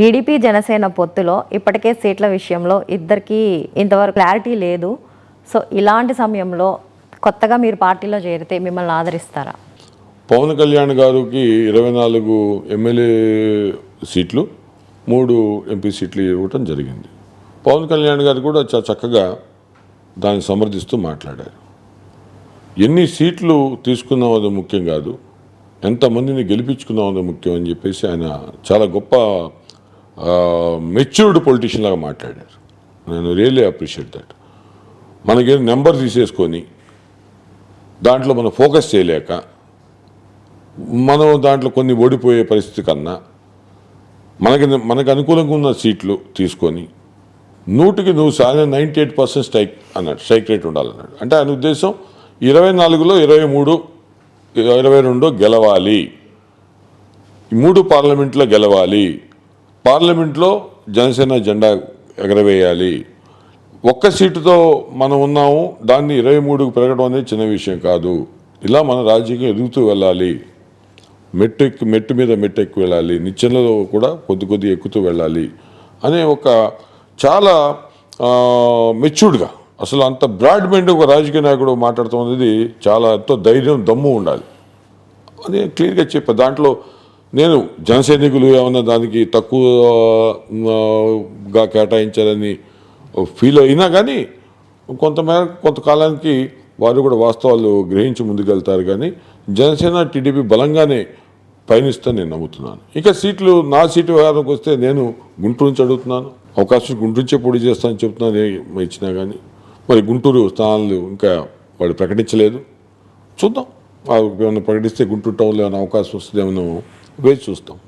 TDP Janasena పొత్తులో ఇప్పటికే సీట్ల విషయంలో ఇద్దరికి ఇంతవరకు క్లారిటీ లేదు. సో ఇలాంటి సమయంలో కొత్తగా మీరు పార్టీలో చేరితే మిమ్మల్ని ఆదరిస్తారా? పవన్ కళ్యాణ్ గారికి ఇరవై నాలుగు ఎమ్మెల్యే సీట్లు మూడు ఎంపీ సీట్లు ఇవ్వటం జరిగింది. పవన్ కళ్యాణ్ గారు కూడా చాలా చక్కగా దాన్ని సమర్థిస్తూ మాట్లాడారు. ఎన్ని సీట్లు తీసుకున్నాం అది ముఖ్యం కాదు ఎంతమందిని గెలిపించుకున్నాం అది ముఖ్యం అని చెప్పేసి ఆయన చాలా గొప్ప మెచ్యూర్డ్ పొలిటీషియన్ లాగా మాట్లాడారు. నేను రియల్లీ అప్రిషియేట్ దట్ మనకి నెంబర్ తీసేసుకొని దాంట్లో మనం ఫోకస్ చేయలేక మనం దాంట్లో కొన్ని ఓడిపోయే పరిస్థితి కన్నా మనకి మనకు అనుకూలంగా ఉన్న సీట్లు తీసుకొని నూటికి నువ్వు సాధన నైంటీ ఎయిట్ పర్సెంట్ స్ట్రైక్ అన్నాడు స్ట్రైక్ రేట్ ఉండాలన్నాడు. అంటే ఆయన ఉద్దేశం ఇరవై నాలుగులో ఇరవై మూడు ఇరవై రెండు గెలవాలి. ఈ మూడు పార్లమెంట్లో గెలవాలి. పార్లమెంట్లో జనసేన జెండా ఎగరవేయాలి. ఒక్క సీటుతో మనం ఉన్నాము దాన్ని ఇరవై మూడుకు పెరగడం అనేది చిన్న విషయం కాదు. ఇలా మన రాజకీయం ఎదుగుతూ వెళ్ళాలి. మెట్టు ఎక్కి మెట్టు మీద మెట్టు ఎక్కువ వెళ్ళాలి. నిచ్చెనలో కూడా కొద్ది కొద్ది ఎక్కుతూ వెళ్ళాలి అనే ఒక చాలా మెచ్యూర్డ్గా అసలు అంత బ్రాడ్ మైండ్ ఒక రాజకీయ నాయకుడు మాట్లాడటం అనేది చాలా ఎంతో ధైర్యం దమ్ము ఉండాలి. అది క్లియర్గా చెప్పా దాంట్లో నేను జనసైనికులు ఏమన్నా దానికి తక్కువగా కేటాయించాలని ఫీల్ అయినా కానీ కొంతమేర కొంతకాలానికి వారు కూడా వాస్తవాలు గ్రహించి ముందుకెళ్తారు కానీ జనసేన టీడీపీ బలంగానే పయనిస్తా నేను నమ్ముతున్నాను. ఇక సీట్లు నా సీటు వ్యవహారంకి వస్తే నేను గుంటూరు నుంచి అడుగుతున్నాను. అవకాశం గుంటూరు నుంచే పొడి చేస్తానని చెప్తున్నాను ఇచ్చినా కానీ. మరి గుంటూరు స్థానాలు ఇంకా వాడు ప్రకటించలేదు. చూద్దాం. ఏమైనా ప్రకటిస్తే గుంటూరు టౌన్లో ఏమైనా అవకాశం వస్తుందేమో వేచి చూస్తాం.